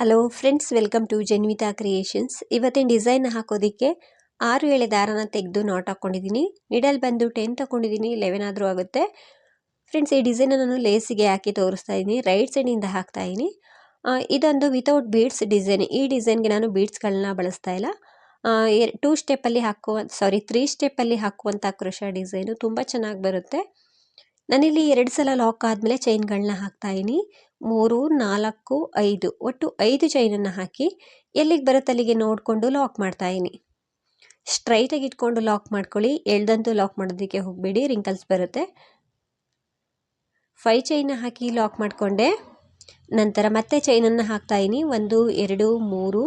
Hello friends welcome to Janvita creations ಇವತ್ತಿನ design ಹಾಕೋದಕ್ಕೆ ಆರು ಎಳೆ ದಾರನ ತೆಗೆದು ನಾಟ್ ಹಾಕ್ಕೊಂಡಿದ್ದೀನಿ ನಿಡಲ್ ಬಂದು ಟೆನ್ ತಗೊಂಡಿದ್ದೀನಿ ಲೆವೆನ್ ಆದರೂ ಆಗುತ್ತೆ. ಫ್ರೆಂಡ್ಸ್ ಈ ಡಿಸೈನ್ ನಾನು ಲೇಸಿಗೆ ಹಾಕಿ ತೋರಿಸ್ತಾ ಇದ್ದೀನಿ ರೈಟ್ ಸೈಡಿಂದ ಹಾಕ್ತಾ ಇದ್ದೀನಿ ಇದೊಂದು ವಿತೌಟ್ ಬೀಡ್ಸ್ ಡಿಸೈನ್ ಈ ಡಿಸೈನ್ಗೆ ನಾನು ಬೀಡ್ಸ್ಗಳನ್ನ ಬಳಸ್ತಾ ಇಲ್ಲ. ಟೂ ಸ್ಟೆಪ್ಪಲ್ಲಿ ಹಾಕುವ ಸಾರಿ ತ್ರೀ ಸ್ಟೆಪ್ಪಲ್ಲಿ ಹಾಕುವಂಥ ಕೃಷ ಡಿಸೈನು ತುಂಬ ಚೆನ್ನಾಗಿ ಬರುತ್ತೆ. ನಾನಿಲ್ಲಿ ಎರಡು ಸಲ ಲಾಕ್ ಆದಮೇಲೆ ಚೈನ್ಗಳನ್ನ ಹಾಕ್ತಾಯಿನಿ ಮೂರು, ನಾಲ್ಕು, ಐದು. ಒಟ್ಟು ಐದು ಚೈನನ್ನು ಹಾಕಿ ಎಲ್ಲಿಗೆ ಬರುತ್ತೆ ಅಲ್ಲಿಗೆ ನೋಡಿಕೊಂಡು ಲಾಕ್ ಮಾಡ್ತಾಯಿನಿ ಸ್ಟ್ರೈಟಾಗಿ ಇಟ್ಕೊಂಡು ಲಾಕ್ ಮಾಡ್ಕೊಳ್ಳಿ. ಎಳ್ದಂತೂ ಲಾಕ್ ಮಾಡೋದಕ್ಕೆ ಹೋಗಬೇಡಿ. ರಿಂಕಲ್ಸ್ ಬರುತ್ತೆ. ಫೈ ಚೈನ ಹಾಕಿ ಲಾಕ್ ಮಾಡಿಕೊಂಡೆ. ನಂತರ ಮತ್ತೆ ಚೈನನ್ನು ಹಾಕ್ತಾಯಿನಿ ಒಂದು, ಎರಡು, ಮೂರು,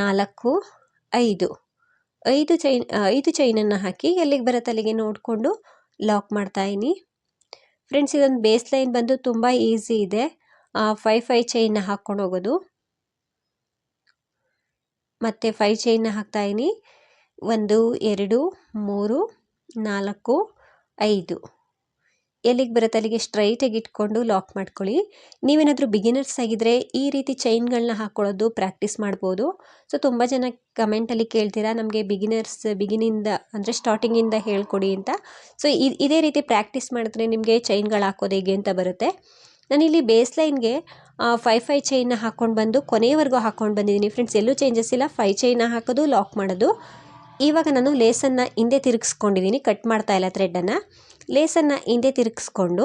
ನಾಲ್ಕು, ಐದು. ಐದು ಚೈನ್ ಐದು ಚೈನನ್ನು ಹಾಕಿ ಎಲ್ಲಿಗೆ ಬರತ್ತಲ್ಲಿಗೆ ನೋಡಿಕೊಂಡು ಲಾಕ್ ಮಾಡ್ತಾಯಿನಿ ಫ್ರೆಂಡ್ಸ್, ಇದೊಂದು ಬೇಸ್ ಲೈನ್ ಬಂದು ತುಂಬ ಈಸಿ ಇದೆ. ಫೈ ಫೈ ಚೈನ್ನ ಹಾಕ್ಕೊಂಡು ಹೋಗೋದು. ಮತ್ತು ಫೈ ಚೈನ್ನ ಹಾಕ್ತಾಯಿನಿ ಒಂದು, ಎರಡು, ಮೂರು, ನಾಲ್ಕು, ಐದು. ಎಲ್ಲಿಗೆ ಬರುತ್ತೆ ಅಲ್ಲಿಗೆ ಸ್ಟ್ರೈಟಾಗಿ ಇಟ್ಕೊಂಡು ಲಾಕ್ ಮಾಡ್ಕೊಳ್ಳಿ. ನೀವೇನಾದರೂ ಬಿಗಿನರ್ಸ್ ಆಗಿದ್ದರೆ ಈ ರೀತಿ ಚೈನ್ಗಳನ್ನ ಹಾಕ್ಕೊಳ್ಳೋದು ಪ್ರಾಕ್ಟೀಸ್ ಮಾಡ್ಬೋದು. ಸೊ ತುಂಬ ಜನ ಕಮೆಂಟಲ್ಲಿ ಕೇಳ್ತೀರಾ, ನಮಗೆ ಬಿಗಿನರ್ಸ್ ಬಿಗಿನಿಂದ ಅಂದರೆ ಸ್ಟಾರ್ಟಿಂಗಿಂದ ಹೇಳ್ಕೊಡಿ ಅಂತ. ಸೊ ಇದೇ ರೀತಿ ಪ್ರಾಕ್ಟೀಸ್ ಮಾಡಿದ್ರೆ ನಿಮಗೆ ಚೈನ್ಗಳು ಹಾಕೋದು ಹೇಗೆ ಅಂತ ಬರುತ್ತೆ. ನಾನಿಲ್ಲಿ ಬೇಸ್ ಲೈನ್ಗೆ ಫೈ ಫೈ ಚೈನ್ನ ಹಾಕ್ಕೊಂಡು ಬಂದು ಕೊನೆಯವರೆಗೂ ಹಾಕ್ಕೊಂಡು ಬಂದಿದ್ದೀನಿ. ಫ್ರೆಂಡ್ಸ್ ಎಲ್ಲೂ ಚೇಂಜಸ್ ಇಲ್ಲ. ಫೈ ಚೈನ್ನ ಹಾಕೋದು ಲಾಕ್ ಮಾಡೋದು. ಇವಾಗ ನಾನು ಲೇಸನ್ನು ಹಿಂದೆ ತಿರುಗಿಸ್ಕೊಂಡಿದ್ದೀನಿ ಕಟ್ ಮಾಡ್ತಾ ಇಲ್ಲ ಥ್ರೆಡ್ಡನ್ನು ಲೇಸನ್ನು ಹಿಂದೆ ತಿರುಗಿಸ್ಕೊಂಡು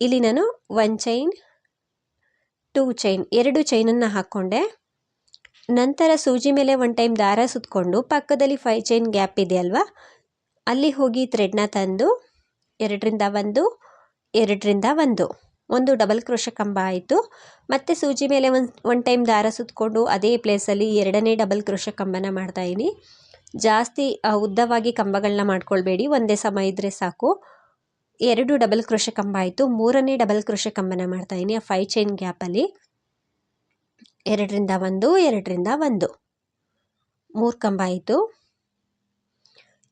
ಇಲ್ಲಿ ನಾನು ಒನ್ ಚೈನ್ ಟೂ ಚೈನ್ ಎರಡು ಚೈನನ್ನು ಹಾಕ್ಕೊಂಡೆ. ನಂತರ ಸೂಜಿ ಮೇಲೆ ಒನ್ ಟೈಮ್ ದಾರ ಸುತ್ತಕೊಂಡು ಪಕ್ಕದಲ್ಲಿ ಫೈವ್ ಚೈನ್ ಗ್ಯಾಪ್ ಇದೆ ಅಲ್ವಾ? ಅಲ್ಲಿ ಹೋಗಿ ಥ್ರೆಡ್ನ ತಂದು ಎರಡರಿಂದ ಒಂದು ಎರಡರಿಂದ ಒಂದು. ಒಂದು ಡಬಲ್ ಕ್ರೋಶ ಕಂಬ ಆಯಿತು. ಮತ್ತು ಸೂಜಿ ಮೇಲೆ ಒಂದು ಒನ್ ಟೈಮ್ ದಾರ ಸುತ್ತಕೊಂಡು ಅದೇ ಪ್ಲೇಸಲ್ಲಿ ಎರಡನೇ ಡಬಲ್ ಕ್ರೋಶ ಕಂಬನ ಮಾಡ್ತಾಯಿನಿ ಜಾಸ್ತಿ ಉದ್ದವಾಗಿ ಕಂಬಗಳನ್ನ ಮಾಡ್ಕೊಳ್ಬೇಡಿ. ಒಂದೇ ಸಮ ಇದ್ದರೆ ಸಾಕು. ಎರಡು ಡಬಲ್ ಕ್ರೋಶ ಕಂಬ ಆಯಿತು. ಮೂರನೇ ಡಬಲ್ ಕ್ರೋಶ ಕಂಬನ ಮಾಡ್ತಾಯಿದ್ದೀನಿ ಆ ಫೈ ಚೈನ್ ಗ್ಯಾಪಲ್ಲಿ ಎರಡರಿಂದ ಒಂದು ಎರಡರಿಂದ ಒಂದು. ಮೂರು ಕಂಬ ಆಯಿತು.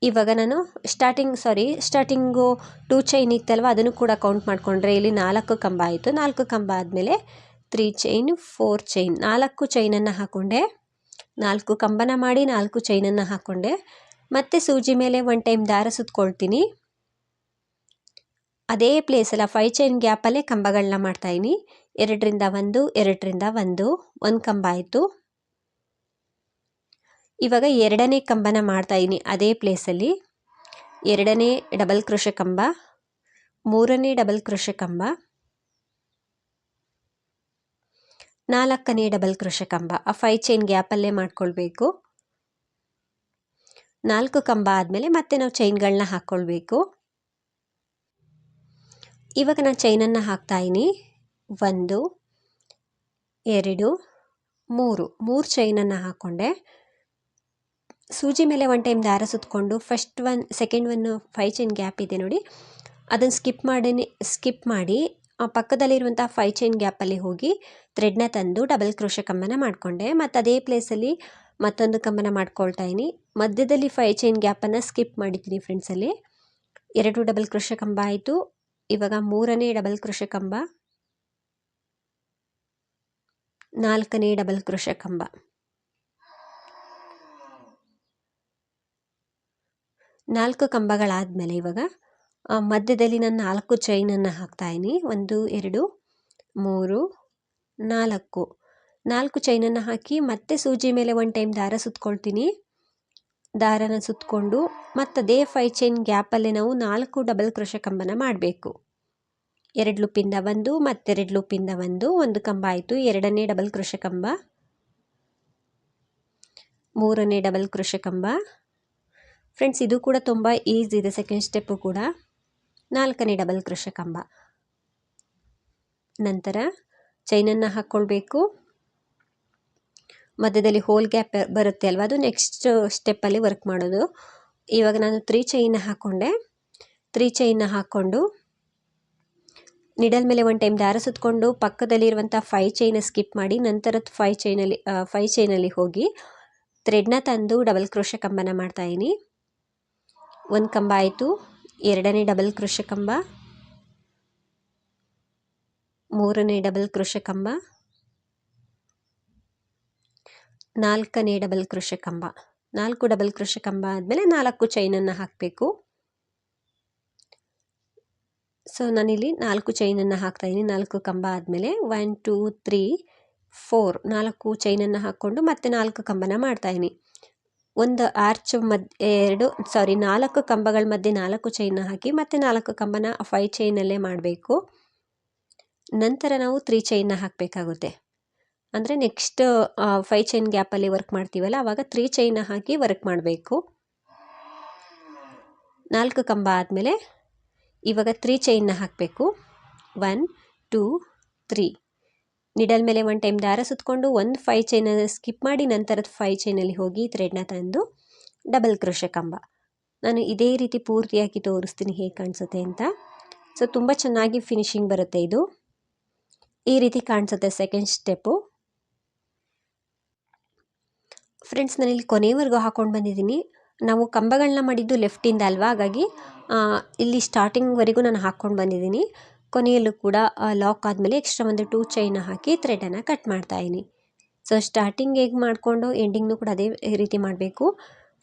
ಇವಾಗ ನಾನು starting sorry starting two chain ಇತ್ತಲ್ವ, ಅದನ್ನು ಕೂಡ ಕೌಂಟ್ ಮಾಡಿಕೊಂಡ್ರೆ ಇಲ್ಲಿ ನಾಲ್ಕು ಕಂಬ ಆಯಿತು. ನಾಲ್ಕು ಕಂಬ ಆದಮೇಲೆ ತ್ರೀ ಚೈನ್ ಫೋರ್ ಚೈನ್ ನಾಲ್ಕು ಚೈನನ್ನು ಹಾಕ್ಕೊಂಡೆ ನಾಲ್ಕು ಕಂಬನ ಮಾಡಿ ನಾಲ್ಕು ಚೈನನ್ನು ಹಾಕ್ಕೊಂಡೆ ಮತ್ತೆ ಸೂಜಿ ಮೇಲೆ ಒನ್ ಟೈಮ್ ದಾರ ಸುತ್ಕೊಳ್ತೀನಿ. ಅದೇ ಪ್ಲೇಸಲ್ಲ ಫೈವ್ ಚೈನ್ ಗ್ಯಾಪಲ್ಲೇ ಕಂಬಗಳನ್ನ ಮಾಡ್ತಾಯಿನಿ ಎರಡರಿಂದ ಒಂದು ಎರಡರಿಂದ ಒಂದು ಒಂದು ಕಂಬ ಆಯಿತು. ಇವಾಗ ಎರಡನೇ ಕಂಬನ ಮಾಡ್ತಾಯಿನಿ ಅದೇ ಪ್ಲೇಸಲ್ಲಿ ಎರಡನೇ ಡಬಲ್ ಕೃಷಿ ಕಂಬ, ಮೂರನೇ ಡಬಲ್ ಕೃಷಿ ಕಂಬ. ನಾಲ್ಕನೇ ಡಬಲ್ ಕೃಷ ಕಂಬ, ಆ ಫೈ ಚೈನ್ ಗ್ಯಾಪಲ್ಲೇ ಮಾಡ್ಕೊಳ್ಬೇಕು. ನಾಲ್ಕು ಕಂಬ ಆದಮೇಲೆ ಮತ್ತೆ ನಾವು ಚೈನ್ಗಳನ್ನ ಹಾಕ್ಕೊಳ್ಬೇಕು ಇವಾಗ ನಾನು ಚೈನನ್ನು ಹಾಕ್ತಾಯಿನಿ ಒಂದು, ಎರಡು, ಮೂರು. ಮೂರು ಚೈನನ್ನು ಹಾಕ್ಕೊಂಡೆ ಸೂಜಿ ಮೇಲೆ ಒನ್ ಟೈಮ್ ದಾರ ಸುತ್ತಕೊಂಡು first one second one five chain gap ಇದೆ ನೋಡಿ. ಅದನ್ನು ಸ್ಕಿಪ್ ಮಾಡಿ ಸ್ಕಿಪ್ ಮಾಡಿ ಪಕ್ಕದಲ್ಲಿರುವಂಥ ಫೈ ಚೈನ್ ಗ್ಯಾಪಲ್ಲಿ ಹೋಗಿ ಥ್ರೆಡ್ನ ತಂದು ಡಬಲ್ ಕ್ರೋಶ ಕಂಬನ ಮಾಡಿಕೊಂಡೆ. ಮತ್ತು ಅದೇ ಪ್ಲೇಸಲ್ಲಿ ಮತ್ತೊಂದು ಕಂಬನ ಮಾಡ್ಕೊಳ್ತಾ ಇದ್ದೀನಿ. ಮಧ್ಯದಲ್ಲಿ ಫೈ ಚೈನ್ ಗ್ಯಾಪನ್ನು ಸ್ಕಿಪ್ ಮಾಡಿದ್ದೀನಿ ಫ್ರೆಂಡ್ಸಲ್ಲಿ ಎರಡು ಡಬಲ್ ಕ್ರೋಶ ಕಂಬ ಆಯಿತು. ಇವಾಗ ಮೂರನೇ ಡಬಲ್ ಕ್ರೋಶ ಕಂಬ. ನಾಲ್ಕನೇ ಡಬಲ್ ಕ್ರೋಶ ಕಂಬ. ನಾಲ್ಕು ಕಂಬಗಳಾದಮೇಲೆ ಇವಾಗ ಮಧ್ಯದಲ್ಲಿ ನಾನು ನಾಲ್ಕು ಚೈನನ್ನು ಹಾಕ್ತಾಯಿನಿ ಒಂದು, ಎರಡು, ಮೂರು, ನಾಲ್ಕು. ನಾಲ್ಕು ಚೈನನ್ನು ಹಾಕಿ ಮತ್ತೆ ಸೂಜಿ ಮೇಲೆ ಒನ್ ಟೈಮ್ ದಾರ ಸುತ್ಕೊಳ್ತೀನಿ. ದಾರನ ಸುತ್ತಕೊಂಡು ಮತ್ತು ಅದೇ ಫೈ ಚೈನ್ ಗ್ಯಾಪಲ್ಲೇ ನಾವು ನಾಲ್ಕು ಡಬಲ್ ಕ್ರೋಶ ಕಂಬನ ಮಾಡಬೇಕು. ಎರಡು ಲೂಪಿಂದ ಒಂದು ಮತ್ತೆರಡು ಲೂಪಿಂದ ಒಂದು ಒಂದು ಕಂಬ ಆಯಿತು. ಎರಡನೇ ಡಬಲ್ ಕ್ರೋಶ ಕಂಬ. ಮೂರನೇ ಡಬಲ್ ಕ್ರೋಶ ಕಂಬ. ಫ್ರೆಂಡ್ಸ್ ಇದು ಕೂಡ ತುಂಬ ಈಸಿ ಇದೆ ಸೆಕೆಂಡ್ ಸ್ಟೆಪ್ಪು ಕೂಡ. ನಾಲ್ಕನೇ ಡಬಲ್ ಕ್ರೋಶ ಕಂಬ. ನಂತರ ಚೈನನ್ನು ಹಾಕ್ಕೊಳ್ಬೇಕು ಮಧ್ಯದಲ್ಲಿ ಹೋಲ್ ಗ್ಯಾಪ್ ಬರುತ್ತೆ ಅಲ್ವಾ? ಅದು ನೆಕ್ಸ್ಟ್ ಸ್ಟೆಪ್ಪಲ್ಲಿ ವರ್ಕ್ ಮಾಡೋದು. ಇವಾಗ ನಾನು ತ್ರೀ ಚೈನ್ನ ಹಾಕ್ಕೊಂಡೆ ತ್ರೀ ಚೈನ್ನ ಹಾಕ್ಕೊಂಡು ನಿಡಲ್ ಮೇಲೆ ಒನ್ ಟೈಮ್ ದಾರ ಸುತ್ತಕೊಂಡು ಪಕ್ಕದಲ್ಲಿರುವಂಥ ಫೈ ಚೈನ ಸ್ಕಿಪ್ ಮಾಡಿ ನಂತರದ ಫೈ ಚೈನಲ್ಲಿ ಫೈ ಚೈನಲ್ಲಿ ಹೋಗಿ ಥ್ರೆಡ್ನ ತಂದು ಡಬಲ್ ಕ್ರೋಶ ಕಂಬನ ಮಾಡ್ತಾಯಿನಿ ಒಂದು ಕಂಬ ಆಯಿತು. ಎರಡನೇ ಡಬಲ್ ಕೃಷ ಕಂಬ ಮೂರನೇ ಡಬಲ್ ಕೃಷ ಕಂಬ ನಾಲ್ಕನೇ ಡಬಲ್ ಕೃಷ ಕಂಬ ನಾಲ್ಕು ಡಬಲ್ ಕೃಷ ಕಂಬ ಆದಮೇಲೆ ನಾಲ್ಕು ಚೈನನ್ನು ಹಾಕಬೇಕು. ಸೊ ನಾನಿಲ್ಲಿ ನಾಲ್ಕು ಚೈನನ್ನು ಹಾಕ್ತಾಯಿದ್ದೀನಿ ನಾಲ್ಕು ಕಂಬ ಆದಮೇಲೆ ಒನ್ ಟೂ ತ್ರೀ ಫೋರ್ ನಾಲ್ಕು ಚೈನನ್ನು ಹಾಕ್ಕೊಂಡು ಮತ್ತೆ ನಾಲ್ಕು ಕಂಬನ ಮಾಡ್ತಾಯಿದ್ದೀನಿ ಒಂದು ಆರ್ಚ್ ಮಧ್ಯೆ ಎರಡು ಸಾರಿ ನಾಲ್ಕು ಕಂಬಗಳ ಮಧ್ಯೆ ನಾಲ್ಕು ಚೈನ್ನ ಹಾಕಿ ಮತ್ತೆ ನಾಲ್ಕು ಕಂಬನ ಫೈ ಚೈನಲ್ಲೇ ಮಾಡಬೇಕು. ನಂತರ ನಾವು ತ್ರೀ ಚೈನ್ನ ಹಾಕಬೇಕಾಗುತ್ತೆ. ಅಂದರೆ ನೆಕ್ಸ್ಟ್ ಫೈ ಚೈನ್ ಗ್ಯಾಪಲ್ಲಿ ವರ್ಕ್ ಮಾಡ್ತೀವಲ್ಲ ಆವಾಗ ತ್ರೀ ಚೈನ್ನ ಹಾಕಿ ವರ್ಕ್ ಮಾಡಬೇಕು. ನಾಲ್ಕು ಕಂಬ ಆದಮೇಲೆ ಇವಾಗ ತ್ರೀ ಚೈನ್ನ ಹಾಕಬೇಕು. ಒನ್ ಟೂ ತ್ರೀ ನಿಡಲ್ ಮೇಲೆ ಒನ್ ಟೈಮ್ ದಾರ ಸುತ್ತಕೊಂಡು ಒಂದು ಫೈವ್ ಚೈನ ಸ್ಕಿಪ್ ಮಾಡಿ ನಂತರದ ಫೈವ್ ಚೈನಲ್ಲಿ ಹೋಗಿ ಥ್ರೆಡ್ನ ತಂದು ಡಬಲ್ ಕ್ರೋಶ ಕಂಬ. ನಾನು ಇದೇ ರೀತಿ ಪೂರ್ತಿಯಾಗಿ ತೋರಿಸ್ತೀನಿ ಹೇಗೆ ಕಾಣಿಸುತ್ತೆ ಅಂತ. ಸೊ ತುಂಬ ಚೆನ್ನಾಗಿ ಫಿನಿಶಿಂಗ್ ಬರುತ್ತೆ ಇದು. ಈ ರೀತಿ ಕಾಣಿಸುತ್ತೆ ಸೆಕೆಂಡ್ ಸ್ಟೆಪ್ಪು ಫ್ರೆಂಡ್ಸ್ ನಾನಿಲ್ಲಿ ಕೊನೆಯವರೆಗೂ ಹಾಕೊಂಡು ಬಂದಿದ್ದೀನಿ. ನಾವು ಕಂಬಗಳನ್ನ ಮಾಡಿದ್ದು ಲೆಫ್ಟಿಂದ ಅಲ್ವಾ? ಹಾಗಾಗಿ ಇಲ್ಲಿ ಸ್ಟಾರ್ಟಿಂಗ್ವರೆಗೂ ನಾನು ಹಾಕ್ಕೊಂಡು ಬಂದಿದ್ದೀನಿ. ಕೊನೆಯಲ್ಲೂ ಕೂಡ ಲಾಕ್ ಆದಮೇಲೆ ಎಕ್ಸ್ಟ್ರಾ ಒಂದು ಟೂ ಚೈನ ಹಾಕಿ ಥ್ರೆಡನ್ನು ಕಟ್ ಮಾಡ್ತಾಯಿದ್ದೀನಿ ಸೊ ಸ್ಟಾರ್ಟಿಂಗ್ ಹೇಗೆ ಮಾಡಿಕೊಂಡು ಎಂಡಿಂಗ್ನು ಕೂಡ ಅದೇ ರೀತಿ ಮಾಡಬೇಕು.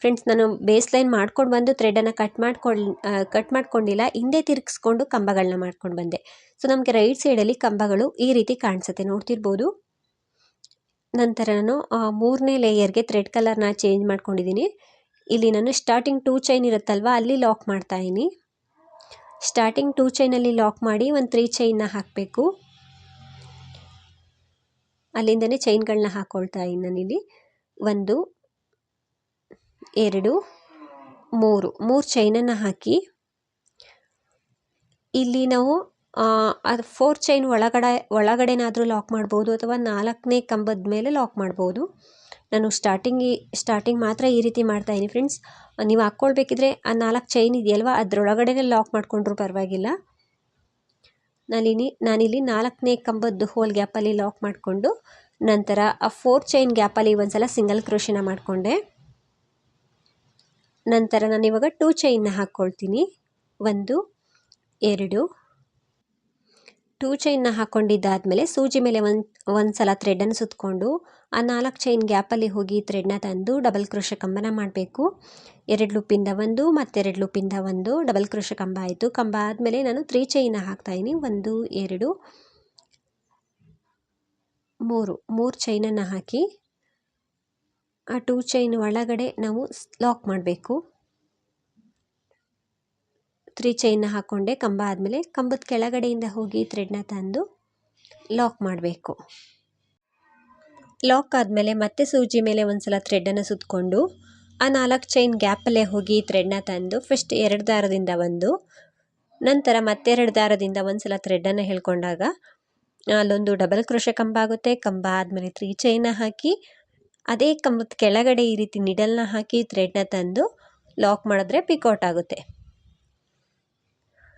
ಫ್ರೆಂಡ್ಸ್ ನಾನು ಬೇಸ್ ಲೈನ್ ಮಾಡ್ಕೊಂಡು ಬಂದು ಥ್ರೆಡನ್ನು ಕಟ್ ಮಾಡ್ಕೊಂಡು ಕಟ್ ಮಾಡ್ಕೊಂಡಿಲ್ಲ, ಹಿಂದೆ ತಿರುಗಿಸ್ಕೊಂಡು ಕಂಬಗಳನ್ನ ಮಾಡ್ಕೊಂಡು ಬಂದೆ. ಸೊ ನಮಗೆ ರೈಟ್ ಸೈಡಲ್ಲಿ ಕಂಬಗಳು ಈ ರೀತಿ ಕಾಣಿಸುತ್ತೆ, ನೋಡ್ತಿರ್ಬೋದು. ನಂತರ ನಾನು ಮೂರನೇ ಲೇಯರ್ಗೆ ಥ್ರೆಡ್ ಕಲರ್ನ ಚೇಂಜ್ ಮಾಡ್ಕೊಂಡಿದ್ದೀನಿ. ಇಲ್ಲಿ ನಾನು ಸ್ಟಾರ್ಟಿಂಗ್ ಟೂ ಚೈನ್ ಇರುತ್ತಲ್ವ, ಅಲ್ಲಿ ಲಾಕ್ ಮಾಡ್ತಾಯಿದ್ದೀನಿ ಸ್ಟಾರ್ಟಿಂಗ್ ಟೂ ಚೈನಲ್ಲಿ ಲಾಕ್ ಮಾಡಿ ಒಂದು ತ್ರೀ ಚೈನ್ನ ಹಾಕಬೇಕು. ಅಲ್ಲಿಂದನೇ ಚೈನ್ಗಳನ್ನ ಹಾಕ್ಕೊಳ್ತಾ ಇದ್ದೀನಿ ನಾನಿಲ್ಲಿ. ಒಂದು, ಎರಡು, ಮೂರು. ಮೂರು ಚೈನನ್ನು ಹಾಕಿ ಇಲ್ಲಿ ನಾವು ಅದು ಫೋರ್ ಚೈನ್ ಒಳಗಡೆ, ಒಳಗಡೆನಾದರೂ ಲಾಕ್ ಮಾಡ್ಬೋದು ಅಥವಾ ನಾಲ್ಕನೇ ಕಂಬದ ಮೇಲೆ ಲಾಕ್ ಮಾಡ್ಬೋದು. ನಾನು ಸ್ಟಾರ್ಟಿಂಗಿ ಸ್ಟಾರ್ಟಿಂಗ್ ಮಾತ್ರ ಈ ರೀತಿ ಮಾಡ್ತಾಯಿದ್ದೀನಿ ಫ್ರೆಂಡ್ಸ್ ನೀವು ಹಾಕ್ಕೊಳ್ಬೇಕಿದ್ರೆ ಆ ನಾಲ್ಕು ಚೈನ್ ಇದೆಯಲ್ವ, ಅದರೊಳಗಡೆನೇ ಲಾಕ್ ಮಾಡಿಕೊಂಡ್ರೂ ಪರವಾಗಿಲ್ಲ. ನಾನಿಲ್ಲಿ ನಾನಿಲ್ಲಿ ನಾಲ್ಕನೇ ಕಂಬದ್ದು ಹೋಲ್ ಗ್ಯಾಪಲ್ಲಿ ಲಾಕ್ ಮಾಡಿಕೊಂಡು, ನಂತರ ಆ ಫೋರ್ ಚೈನ್ ಗ್ಯಾಪಲ್ಲಿ ಒಂದ್ಸಲ ಸಿಂಗಲ್ ಕ್ರೋಶಿನ ಮಾಡಿಕೊಂಡೆ. ನಂತರ ನಾನು ಇವಾಗ ಟೂ ಚೈನ್ನ ಹಾಕ್ಕೊಳ್ತೀನಿ. ಒಂದು, ಎರಡು ಟೂ ಚೈನ್ನ ಹಾಕ್ಕೊಂಡಿದ್ದಾದಮೇಲೆ ಸೂಜಿ ಮೇಲೆ ಒಂದು ಒಂದು ಸಲ ಥ್ರೆಡನ್ನು ಸುತ್ತಕೊಂಡು ಆ ನಾಲ್ಕು ಚೈನ್ ಗ್ಯಾಪಲ್ಲಿ ಹೋಗಿ ಥ್ರೆಡ್ನ ತಂದು ಡಬಲ್ ಕ್ರೋಶ ಕಂಬನ ಮಾಡಬೇಕು. ಎರಡು ಲೂಪಿಂದ ಒಂದು ಮತ್ತೆರಡು ಲೂಪಿಂದ ಒಂದು ಡಬಲ್ ಕ್ರೋಶ ಕಂಬ ಆಯಿತು. ಕಂಬ ಆದಮೇಲೆ ನಾನು ತ್ರೀ ಚೈನ್ನ ಹಾಕ್ತಾಯಿನಿ ಒಂದು, ಎರಡು, ಮೂರು ಮೂರು ಚೈನನ್ನು ಹಾಕಿ ಆ ಟೂ ಚೈನ್ ಒಳಗಡೆ ನಾವು ಲಾಕ್ ಮಾಡಬೇಕು. ತ್ರೀ ಚೈನ್ನ ಹಾಕ್ಕೊಂಡೆ ಕಂಬ ಆದಮೇಲೆ ಕಂಬದ ಕೆಳಗಡೆಯಿಂದ ಹೋಗಿ ಥ್ರೆಡ್ನ ತಂದು ಲಾಕ್ ಮಾಡಬೇಕು. ಲಾಕ್ ಆದಮೇಲೆ ಮತ್ತೆ ಸೂಜಿ ಮೇಲೆ ಒಂದು ಸಲ ಥ್ರೆಡನ್ನು ಸುತ್ತಕೊಂಡು ಆ ನಾಲ್ಕು ಚೈನ್ ಗ್ಯಾಪಲ್ಲೇ ಹೋಗಿ ಥ್ರೆಡ್ನ ತಂದು ಫಸ್ಟ್ ಎರಡು ದಾರದಿಂದ ಒಂದು, ನಂತರ ಮತ್ತೆರಡು ದಾರದಿಂದ ಒಂದು ಸಲ ಥ್ರೆಡನ್ನು ಹೇಳ್ಕೊಂಡಾಗ, ಅಲ್ಲೊಂದು ಡಬಲ್ ಕ್ರೋಶ ಕಂಬ ಆಗುತ್ತೆ. ಕಂಬ ಆದಮೇಲೆ ತ್ರೀ ಚೈನ ಹಾಕಿ, ಅದೇ ಕಂಬದ ಕೆಳಗಡೆ ಈ ರೀತಿ ನಿಡಲ್ನ ಹಾಕಿ ಥ್ರೆಡ್ನ ತಂದು ಲಾಕ್ ಮಾಡಿದ್ರೆ ಪಿಕೌಟ್ ಆಗುತ್ತೆ.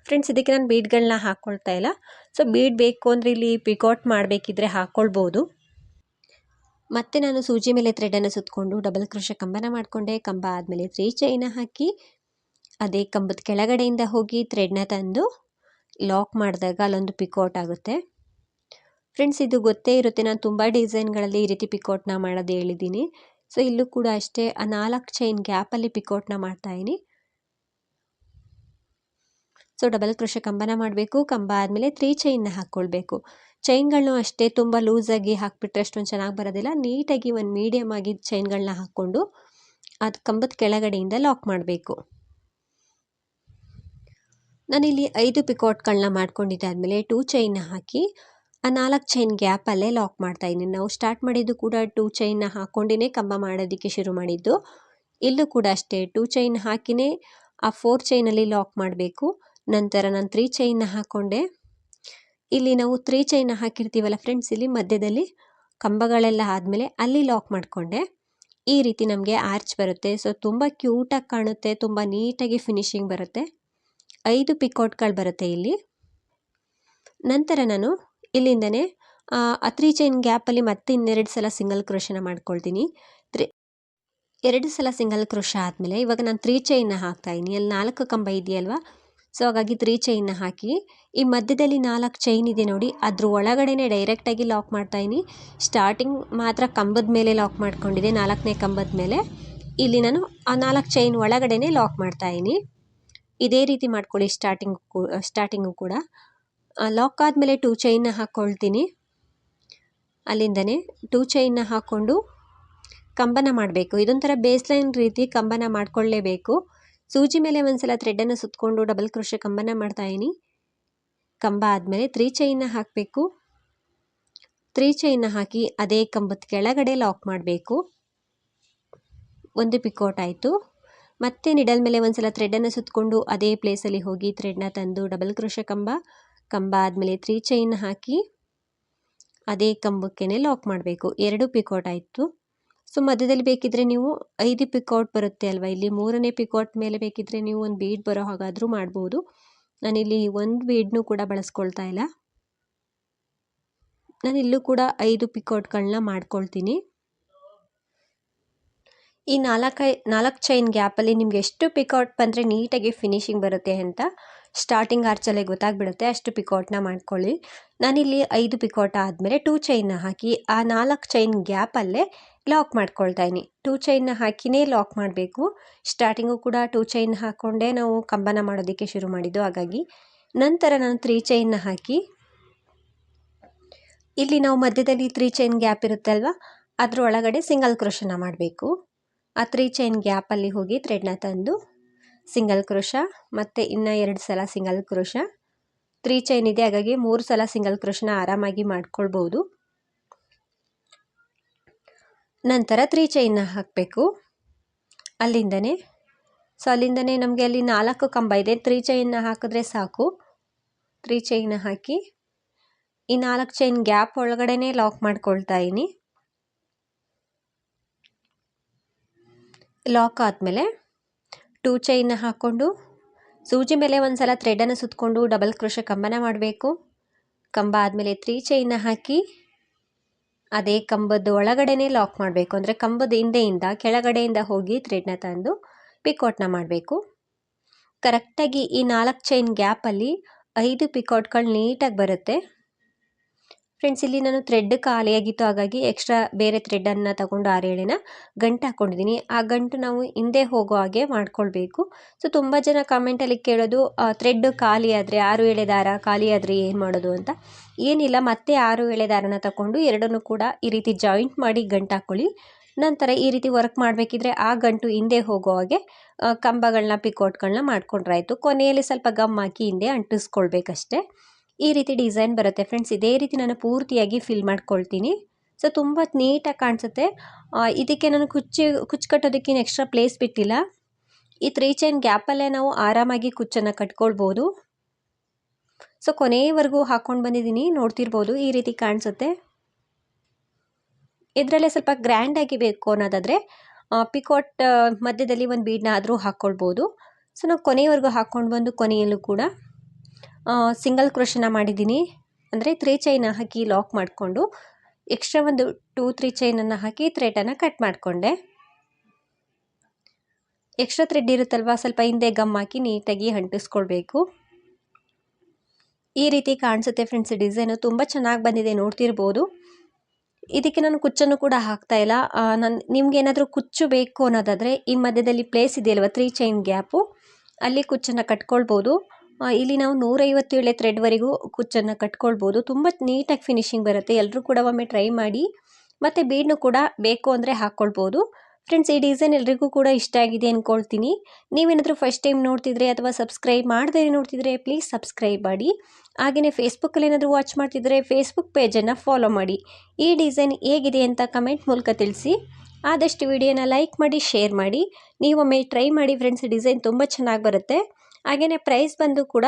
ಫ್ರೆಂಡ್ಸ್ ಇದಕ್ಕೆ ನಾನು ಬೀಡ್ಗಳನ್ನ ಹಾಕ್ಕೊಳ್ತಾ ಇಲ್ಲ. ಸೊ ಬೀಡ್ ಬೇಕು ಅಂದರೆ ಇಲ್ಲಿ ಪಿಕೌಟ್ ಮಾಡಬೇಕಿದ್ರೆ ಹಾಕ್ಕೊಳ್ಬೋದು ಮತ್ತೆ ನಾನು ಸೂಜಿ ಮೇಲೆ ಥ್ರೆಡನ್ನು ಸುತ್ತಕೊಂಡು ಡಬಲ್ ಕ್ರೋಶ ಕಂಬನ ಮಾಡಿಕೊಂಡೆ. ಕಂಬ ಆದಮೇಲೆ ತ್ರೀ ಚೈನ ಹಾಕಿ ಅದೇ ಕಂಬದ ಕೆಳಗಡೆಯಿಂದ ಹೋಗಿ ಥ್ರೆಡ್ನ ತಂದು ಲಾಕ್ ಮಾಡಿದಾಗ ಅಲ್ಲೊಂದು ಪಿಕೌಟ್ ಆಗುತ್ತೆ. ಫ್ರೆಂಡ್ಸ್ ಇದು ಗೊತ್ತೇ ಇರುತ್ತೆ. ನಾನು ತುಂಬ ಡಿಸೈನ್ಗಳಲ್ಲಿ ಈ ರೀತಿ ಪಿಕೌಟ್ನ ಮಾಡೋದು ಹೇಳಿದ್ದೀನಿ. ಸೊ ಇಲ್ಲೂ ಕೂಡ ಅಷ್ಟೇ ಆ ನಾಲ್ಕು ಚೈನ್ ಗ್ಯಾಪಲ್ಲಿ ಪಿಕೌಟ್ನ ಮಾಡ್ತಾಯಿನಿ ಸೊ ಡಬಲ್ ಕ್ರೋಶ ಕಂಬನ ಮಾಡಬೇಕು, ಕಂಬ ಆದಮೇಲೆ ತ್ರೀ ಚೈನ್ನ ಹಾಕ್ಕೊಳ್ಬೇಕು. ಚೈನ್ಗಳನ್ನು ಅಷ್ಟೇ ತುಂಬ ಲೂಸಾಗಿ ಹಾಕ್ಬಿಟ್ರೆ ಅಷ್ಟೊಂದು ಚೆನ್ನಾಗಿ ಬರೋದಿಲ್ಲ. ನೀಟಾಗಿ ಒಂದು ಮೀಡಿಯಮ್ ಆಗಿ ಚೈನ್ಗಳನ್ನ ಹಾಕ್ಕೊಂಡು ಅದು ಕಂಬದ ಕೆಳಗಡೆಯಿಂದ ಲಾಕ್ ಮಾಡಬೇಕು. ನಾನಿಲ್ಲಿ ಐದು ಪಿಕೋಟ್ಗಳನ್ನ ಮಾಡ್ಕೊಂಡಿದ್ದಾದಮೇಲೆ ಟೂ ಚೈನ್ನ ಹಾಕಿ ಆ ನಾಲ್ಕು ಚೈನ್ ಗ್ಯಾಪಲ್ಲೇ ಲಾಕ್ ಮಾಡ್ತಾ ಇದ್ದೀನಿ. ನಾವು ಸ್ಟಾರ್ಟ್ ಮಾಡಿದ್ದು ಕೂಡ ಟೂ ಚೈನ್ನ ಹಾಕ್ಕೊಂಡಿನೇ ಕಂಬ ಮಾಡೋದಕ್ಕೆ ಶುರು ಮಾಡಿದ್ದು. ಇಲ್ಲೂ ಕೂಡ ಅಷ್ಟೇ ಟೂ ಚೈನ್ ಹಾಕಿನೇ ಆ ಫೋರ್ ಚೈನಲ್ಲಿ ಲಾಕ್ ಮಾಡಬೇಕು. ನಂತರ ನಾನು ತ್ರೀ ಚೈನ್ನ ಹಾಕ್ಕೊಂಡೆ ಇಲ್ಲಿ ನಾವು ತ್ರೀ ಚೈನ್ನ ಹಾಕಿರ್ತೀವಲ್ಲ ಫ್ರೆಂಡ್ಸ್ ಇಲ್ಲಿ ಮಧ್ಯದಲ್ಲಿ ಕಂಬಗಳೆಲ್ಲ ಆದಮೇಲೆ ಅಲ್ಲಿ ಲಾಕ್ ಮಾಡಿಕೊಂಡೆ. ಈ ರೀತಿ ನಮಗೆ ಆರ್ಚ್ ಬರುತ್ತೆ. ಸೊ ತುಂಬ ಕ್ಯೂಟಾಗಿ ಕಾಣುತ್ತೆ, ತುಂಬ ನೀಟಾಗಿ ಫಿನಿಶಿಂಗ್ ಬರುತ್ತೆ. ಐದು ಪಿಕೌಟ್ಗಳು ಬರುತ್ತೆ ಇಲ್ಲಿ. ನಂತರ ನಾನು ಇಲ್ಲಿಂದನೇ, ಆ ತ್ರೀ ಚೈನ್ ಗ್ಯಾಪಲ್ಲಿ ಮತ್ತೆ ಇನ್ನೆರಡು ಸಲ ಸಿಂಗಲ್ ಕ್ರೋಶನ ಮಾಡ್ಕೊಳ್ತೀನಿ. ತ್ರೀ, ಎರಡು ಸಲ ಸಿಂಗಲ್ ಕ್ರೋಶ ಆದಮೇಲೆ ಇವಾಗ ನಾನು ತ್ರೀ ಚೈನ್ನ ಹಾಕ್ತಾಯಿದ್ದೀನಿ ಅಲ್ಲಿ ನಾಲ್ಕು ಕಂಬ ಇದೆಯಲ್ವಾ? ಸೊ ಹಾಗಾಗಿ ತ್ರೀ ಚೈನ್ನ ಹಾಕಿ, ಈ ಮಧ್ಯದಲ್ಲಿ ನಾಲ್ಕು ಚೈನ್ ಇದೆ ನೋಡಿ, ಅದ್ರ ಒಳಗಡೆನೆ ಡೈರೆಕ್ಟಾಗಿ ಲಾಕ್ ಮಾಡ್ತಾಯಿನಿ ಸ್ಟಾರ್ಟಿಂಗ್ ಮಾತ್ರ ಕಂಬದ ಮೇಲೆ ಲಾಕ್ ಮಾಡ್ಕೊಂಡಿದೆ, ನಾಲ್ಕನೇ ಕಂಬದ ಮೇಲೆ. ಇಲ್ಲಿ ನಾನು ಆ ನಾಲ್ಕು ಚೈನ್ ಒಳಗಡೆನೆ ಲಾಕ್ ಮಾಡ್ತಾಯಿನಿ ಇದೇ ರೀತಿ ಮಾಡ್ಕೊಳ್ಳಿ ಸ್ಟಾರ್ಟಿಂಗ್ ಸ್ಟಾರ್ಟಿಂಗು ಕೂಡ. ಲಾಕ್ ಆದಮೇಲೆ ಟೂ ಚೈನ್ನ ಹಾಕ್ಕೊಳ್ತೀನಿ ಅಲ್ಲಿಂದನೇ ಟೂ ಚೈನ್ನ ಹಾಕ್ಕೊಂಡು ಕಂಬನ ಮಾಡಬೇಕು. ಇದೊಂಥರ ಬೇಸ್ಲೈನ್ ರೀತಿ ಕಂಬನ ಮಾಡ್ಕೊಳ್ಳೇಬೇಕು. ಸೂಜಿ ಮೇಲೆ ಒಂದ್ಸಲ ಥ್ರೆಡ್ಡನ್ನು ಸುತ್ತಕೊಂಡು ಡಬಲ್ ಕ್ರೋಶೆ ಕಂಬನ ಮಾಡ್ತಾಯಿದ್ದೀನಿ ಕಂಬ ಆದಮೇಲೆ ತ್ರೀ ಚೈನ್ನ ಹಾಕಬೇಕು. ತ್ರೀ ಚೈನ್ನ ಹಾಕಿ ಅದೇ ಕಂಬದ ಕೆಳಗಡೆ ಲಾಕ್ ಮಾಡಬೇಕು. ಒಂದು ಪಿಕೋಟ್ ಆಯಿತು. ಮತ್ತೆ ನಿಡಲ್ ಮೇಲೆ ಒಂದ್ಸಲ ಥ್ರೆಡನ್ನು ಸುತ್ತಕೊಂಡು ಅದೇ ಪ್ಲೇಸಲ್ಲಿ ಹೋಗಿ ಥ್ರೆಡ್ನ ತಂದು ಡಬಲ್ ಕ್ರೋಶೆ ಕಂಬ. ಕಂಬ ಆದಮೇಲೆ ತ್ರೀ ಚೈನ್ ಹಾಕಿ ಅದೇ ಕಂಬಕ್ಕೆ ಲಾಕ್ ಮಾಡಬೇಕು. ಎರಡು ಪಿಕೋಟ್ ಆಯಿತು. ಸೊ ಮಧ್ಯದಲ್ಲಿ ಬೇಕಿದ್ರೆ ನೀವು ಐದು ಪಿಕೌಟ್ ಬರುತ್ತೆ ಅಲ್ವಾ? ಇಲ್ಲಿ ಮೂರನೇ ಪಿಕೌಟ್ ಮೇಲೆ ಬೇಕಿದ್ರೆ ನೀವು ಒಂದು ಬೀಡ್ ಬರೋ ಹಾಗಾದರೂ ಮಾಡ್ಬೋದು. ನಾನಿಲ್ಲಿ ಒಂದು ಬೀಡ್ನೂ ಕೂಡ ಬಳಸ್ಕೊಳ್ತಾ ಇಲ್ಲ. ನಾನು ಇಲ್ಲೂ ಕೂಡ ಐದು ಪಿಕೌಟ್ಗಳನ್ನ ಮಾಡ್ಕೊಳ್ತೀನಿ. ಈ ನಾಲ್ಕೈ, ನಾಲ್ಕು ಚೈನ್ ಗ್ಯಾಪಲ್ಲಿ ನಿಮ್ಗೆ ಎಷ್ಟು ಪಿಕೌಟ್ ಬಂದರೆ ನೀಟಾಗಿ ಫಿನಿಶಿಂಗ್ ಬರುತ್ತೆ ಅಂತ ಸ್ಟಾರ್ಟಿಂಗ್ ಆರ್ಚಲ್ಲೇ ಗೊತ್ತಾಗ್ಬಿಡುತ್ತೆ. ಅಷ್ಟು ಪಿಕೌಟ್ನ ಮಾಡ್ಕೊಳ್ಳಿ. ನಾನಿಲ್ಲಿ ಐದು ಪಿಕೌಟ್ ಆದಮೇಲೆ ಟೂ ಚೈನ್ನ ಹಾಕಿ ಆ ನಾಲ್ಕು ಚೈನ್ ಗ್ಯಾಪಲ್ಲೇ ಲಾಕ್ ಮಾಡ್ಕೊಳ್ತಾ ಟು ಟೂ ಚೈನ್ನ ಹಾಕಿನೇ ಲಾಕ್ ಮಾಡಬೇಕು. ಸ್ಟಾರ್ಟಿಂಗು ಕೂಡ ಟೂ ಚೈನ್ ಹಾಕ್ಕೊಂಡೇ ನಾವು ಕಂಬನ ಮಾಡೋದಕ್ಕೆ ಶುರು ಮಾಡಿದ್ದು. ಹಾಗಾಗಿ ನಂತರ ನಾನು ತ್ರೀ ಚೈನ್ನ ಹಾಕಿ ಇಲ್ಲಿ ನಾವು ಮಧ್ಯದಲ್ಲಿ ತ್ರೀ ಚೈನ್ ಗ್ಯಾಪ್ ಇರುತ್ತೆ ಅಲ್ವಾ? ಅದ್ರ ಒಳಗಡೆ ಸಿಂಗಲ್ ಕ್ರೋಶನ ಮಾಡಬೇಕು. ಆ ತ್ರೀ ಚೈನ್ ಗ್ಯಾಪಲ್ಲಿ ಹೋಗಿ ಥ್ರೆಡ್ನ ತಂದು ಸಿಂಗಲ್ ಕ್ರೋಶ ಮತ್ತು ಇನ್ನು ಎರಡು ಸಲ ಸಿಂಗಲ್ ಕ್ರೋಶ. ತ್ರೀ ಚೈನ್ ಇದೆ. ಹಾಗಾಗಿ ಮೂರು ಸಲ ಸಿಂಗಲ್ ಕ್ರೋಶನ ಆರಾಮಾಗಿ ಮಾಡ್ಕೊಳ್ಬೋದು. ನಂತರ ತ್ರೀ ಚೈನ್ನ ಹಾಕಬೇಕು. ಅಲ್ಲಿಂದನೇ, ಸೊ ಅಲ್ಲಿಂದನೇ ನಮಗೆ ಅಲ್ಲಿ ನಾಲ್ಕು ಕಂಬ ಇದೆ. ತ್ರೀ ಚೈನ್ನ ಹಾಕಿದ್ರೆ ಸಾಕು. ತ್ರೀ ಚೈನ್ನ ಹಾಕಿ ಈ ನಾಲ್ಕು ಚೈನ್ ಗ್ಯಾಪ್ ಒಳಗಡೆನೇ ಲಾಕ್ ಮಾಡ್ಕೊಳ್ತಾ ಇದ್ದೀನಿ ಲಾಕ್ ಆದಮೇಲೆ ಟೂ ಚೈನ್ನ ಹಾಕ್ಕೊಂಡು, ಸೂಜಿ ಮೇಲೆ ಒಂದು ಸಲ ಥ್ರೆಡನ್ನು ಸುತ್ತಕೊಂಡು ಡಬಲ್ ಕ್ರೋಶ ಕಂಬನ ಮಾಡಬೇಕು. ಕಂಬ ಆದಮೇಲೆ ತ್ರೀ ಚೈನ್ನ ಹಾಕಿ ಅದೇ ಕಂಬದ ಒಳಗಡೆನೇ ಲಾಕ್ ಮಾಡಬೇಕು. ಅಂದರೆ ಕಂಬದ ಹಿಂದೆಯಿಂದ, ಕೆಳಗಡೆಯಿಂದ ಹೋಗಿ ಥ್ರೆಡ್ನ ತಂದು ಪಿಕೌಟ್ನ ಮಾಡಬೇಕು. ಕರೆಕ್ಟಾಗಿ ಈ ನಾಲ್ಕು ಚೈನ್ ಗ್ಯಾಪಲ್ಲಿ ಐದು ಪಿಕೌಟ್ಗಳು ನೀಟಾಗಿ ಬರುತ್ತೆ. ಫ್ರೆಂಡ್ಸ್ ಇಲ್ಲಿ ನಾನು ಥ್ರೆಡ್ ಖಾಲಿಯಾಗಿತ್ತು, ಹಾಗಾಗಿ ಎಕ್ಸ್ಟ್ರಾ ಬೇರೆ ಥ್ರೆಡ್ಡನ್ನು ತಗೊಂಡು ಆರೇಳಿನ ಗಂಟು ಹಾಕ್ಕೊಂಡಿದ್ದೀನಿ ಆ ಗಂಟು ನಾವು ಹಿಂದೆ ಹೋಗೋ ಹಾಗೆ ಮಾಡ್ಕೊಳ್ಬೇಕು. ಸೊ ತುಂಬ ಜನ ಕಾಮೆಂಟಲ್ಲಿ ಕೇಳೋದು ಥ್ರೆಡ್ ಖಾಲಿ ಆದರೆ ಆರು ಎಳೆ ದಾರ ಖಾಲಿ ಏನು ಮಾಡೋದು ಅಂತ. ಏನಿಲ್ಲ, ಮತ್ತೆ ಆರು ಎಳೆ ದಾರನ ತಗೊಂಡು ಎರಡನ್ನೂ ಕೂಡ ಈ ರೀತಿ ಜಾಯಿಂಟ್ ಮಾಡಿ ಗಂಟು ಹಾಕ್ಕೊಳ್ಳಿ ನಂತರ ಈ ರೀತಿ ವರ್ಕ್ ಮಾಡಬೇಕಿದ್ರೆ ಆ ಗಂಟು ಹಿಂದೆ ಹೋಗೋ ಹಾಗೆ ಕಂಬಗಳನ್ನ ಪಿಕೋಟ್ಗಳನ್ನ ಮಾಡ್ಕೊಂಡ್ರಾಯಿತು. ಕೊನೆಯಲ್ಲಿ ಸ್ವಲ್ಪ ಗಮ್ ಹಾಕಿ ಹಿಂದೆ ಅಂಟಿಸ್ಕೊಳ್ಬೇಕಷ್ಟೆ. ಈ ರೀತಿ ಡಿಸೈನ್ ಬರುತ್ತೆ ಫ್ರೆಂಡ್ಸ್. ಇದೇ ರೀತಿ ನಾನು ಪೂರ್ತಿಯಾಗಿ ಫಿಲ್ ಮಾಡ್ಕೊಳ್ತೀನಿ. ಸೊ ತುಂಬ ನೀಟಾಗಿ ಕಾಣಿಸುತ್ತೆ. ಇದಕ್ಕೆ ನಾನು ಕುಚ್ಚಿ, ಕುಚ್ಚು ಕಟ್ಟೋದಕ್ಕೆ ಎಕ್ಸ್ಟ್ರಾ ಪ್ಲೇಸ್ ಬಿಟ್ಟಿಲ್ಲ. ಈ ತ್ರೀ ಚೈನ್ ಗ್ಯಾಪಲ್ಲೇ ನಾವು ಆರಾಮಾಗಿ ಕುಚ್ಚನ್ನು ಕಟ್ಕೊಳ್ಬೋದು. ಸೊ ಕೊನೆಯವರೆಗೂ ಹಾಕ್ಕೊಂಡು ಬಂದಿದ್ದೀನಿ. ನೋಡ್ತಿರ್ಬೋದು, ಈ ರೀತಿ ಕಾಣಿಸುತ್ತೆ. ಇದರಲ್ಲೇ ಸ್ವಲ್ಪ ಗ್ರ್ಯಾಂಡಾಗಿ ಬೇಕು ಅನ್ನೋದಾದರೆ ಪಿಕೋಟ್ ಮಧ್ಯದಲ್ಲಿ ಒಂದು ಬೀಡನ್ನ ಆದರೂ ಹಾಕ್ಕೊಳ್ಬೋದು. ಸೊ ನಾವು ಕೊನೆಯವರೆಗೂ ಹಾಕ್ಕೊಂಡು ಬಂದು ಕೊನೆಯಲ್ಲೂ ಕೂಡ ಸಿಂಗಲ್ ಕ್ರೋಶನ ಮಾಡಿದ್ದೀನಿ. ಅಂದರೆ ತ್ರೀ ಚೈನ ಹಾಕಿ ಲಾಕ್ ಮಾಡಿಕೊಂಡು ಎಕ್ಸ್ಟ್ರಾ ಒಂದು ಟೂ ತ್ರೀ ಚೈನನ್ನು ಹಾಕಿ ಥ್ರೆಡನ್ನು ಕಟ್ ಮಾಡಿಕೊಂಡೆ. ಎಕ್ಸ್ಟ್ರಾ ಥ್ರೆಡ್ ಇರುತ್ತಲ್ವ, ಸ್ವಲ್ಪ ಹಿಂದೆ ಗಮ್ ಹಾಕಿ ನೀಟಾಗಿ ಅಂಟಿಸ್ಕೊಳ್ಬೇಕು. ಈ ರೀತಿ ಕಾಣಿಸುತ್ತೆ ಫ್ರೆಂಡ್ಸ್ ಡಿಸೈನು ತುಂಬ ಚೆನ್ನಾಗಿ ಬಂದಿದೆ, ನೋಡ್ತಿರ್ಬೋದು. ಇದಕ್ಕೆ ನಾನು ಕುಚ್ಚನ್ನು ಕೂಡ ಹಾಕ್ತಾ ಇಲ್ಲ. ನಾನು, ನಿಮ್ಗೆ ಏನಾದರೂ ಕುಚ್ಚು ಬೇಕು ಅನ್ನೋದಾದರೆ, ಈ ಮಧ್ಯದಲ್ಲಿ ಪ್ಲೇಸ್ ಇದೆಯಲ್ವ ತ್ರೀ ಚೈನ್ ಗ್ಯಾಪು ಅಲ್ಲಿ ಕುಚ್ಚನ್ನು ಕಟ್ಕೊಳ್ಬೋದು. ಇಲ್ಲಿ ನಾವು ನೂರೈವತ್ತು ಎಳೆ ಥ್ರೆಡ್ವರೆಗೂ ಕುಚ್ಚನ್ನು ಕಟ್ಕೊಳ್ಬೋದು. ತುಂಬ ನೀಟಾಗಿ ಫಿನಿಶಿಂಗ್ ಬರುತ್ತೆ. ಎಲ್ಲರೂ ಕೂಡ ಒಮ್ಮೆ ಟ್ರೈ ಮಾಡಿ, ಮತ್ತು ಬೀಡ್ನು ಕೂಡ ಬೇಕು ಅಂದರೆ ಹಾಕ್ಕೊಳ್ಬೋದು. ಫ್ರೆಂಡ್ಸ್ ಈ ಡಿಸೈನ್ ಎಲ್ರಿಗೂ ಕೂಡ ಇಷ್ಟ ಆಗಿದೆ ಅಂದ್ಕೊಳ್ತೀನಿ ನೀವೇನಾದರೂ ಫಸ್ಟ್ ಟೈಮ್ ನೋಡ್ತಿದ್ರೆ ಅಥವಾ ಸಬ್ಸ್ಕ್ರೈಬ್ ಮಾಡದೇ ನೋಡ್ತಿದ್ರೆ ಪ್ಲೀಸ್ ಸಬ್ಸ್ಕ್ರೈಬ್ ಮಾಡಿ. ಹಾಗೆಯೇ ಫೇಸ್ಬುಕ್ಕಲ್ಲಿ ಏನಾದರೂ ವಾಚ್ ಮಾಡ್ತಿದ್ರೆ ಫೇಸ್ಬುಕ್ ಪೇಜನ್ನು ಫಾಲೋ ಮಾಡಿ. ಈ ಡಿಸೈನ್ ಹೇಗಿದೆ ಅಂತ ಕಮೆಂಟ್ ಮೂಲಕ ತಿಳಿಸಿ. ಆದಷ್ಟು ವಿಡಿಯೋನ ಲೈಕ್ ಮಾಡಿ ಶೇರ್ ಮಾಡಿ. ನೀವೊಮ್ಮೆ ಟ್ರೈ ಮಾಡಿ ಫ್ರೆಂಡ್ಸ್ ಡಿಸೈನ್ ತುಂಬ ಚೆನ್ನಾಗಿ ಬರುತ್ತೆ. ಹಾಗೆಯೇ ಪ್ರೈಸ್ ಬಂದು ಕೂಡ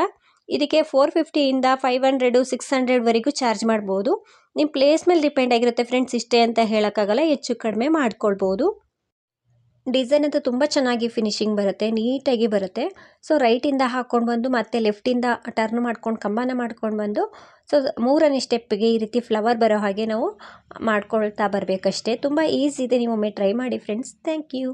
ಇದಕ್ಕೆ ಫೋರ್ ಫಿಫ್ಟಿಯಿಂದ ಫೈವ್ ಹಂಡ್ರೆಡು ಸಿಕ್ಸ್ ಹಂಡ್ರೆಡ್ವರೆಗೂ ಚಾರ್ಜ್ ಮಾಡ್ಬೋದು. ನಿಮ್ಮ ಪ್ಲೇಸ್ ಮೇಲೆ ಡಿಪೆಂಡ್ ಆಗಿರುತ್ತೆ ಫ್ರೆಂಡ್ಸ್ ಇಷ್ಟೇ ಅಂತ ಹೇಳೋಕ್ಕಾಗಲ್ಲ, ಹೆಚ್ಚು ಕಡಿಮೆ ಮಾಡ್ಕೊಳ್ಬೋದು. ಡಿಸೈನ್ ಅಂತೂ ತುಂಬ ಚೆನ್ನಾಗಿ ಫಿನಿಶಿಂಗ್ ಬರುತ್ತೆ, ನೀಟಾಗಿ ಬರುತ್ತೆ. ಸೊ ರೈಟಿಂದ ಹಾಕ್ಕೊಂಡು ಬಂದು ಮತ್ತೆ ಲೆಫ್ಟಿಂದ ಟರ್ನ್ ಮಾಡ್ಕೊಂಡು, ಕಂಬನ ಮಾಡ್ಕೊಂಡು ಬಂದು ಸೊ ಮೂರನೇ ಸ್ಟೆಪ್ಪಿಗೆ ಈ ರೀತಿ ಫ್ಲವರ್ ಬರೋ ಹಾಗೆ ನಾವು ಮಾಡ್ಕೊಳ್ತಾ ಬರಬೇಕಷ್ಟೇ. ತುಂಬ ಈಸಿ ಇದೆ ನೀವು ಟ್ರೈ ಮಾಡಿ ಫ್ರೆಂಡ್ಸ್ ಥ್ಯಾಂಕ್ ಯು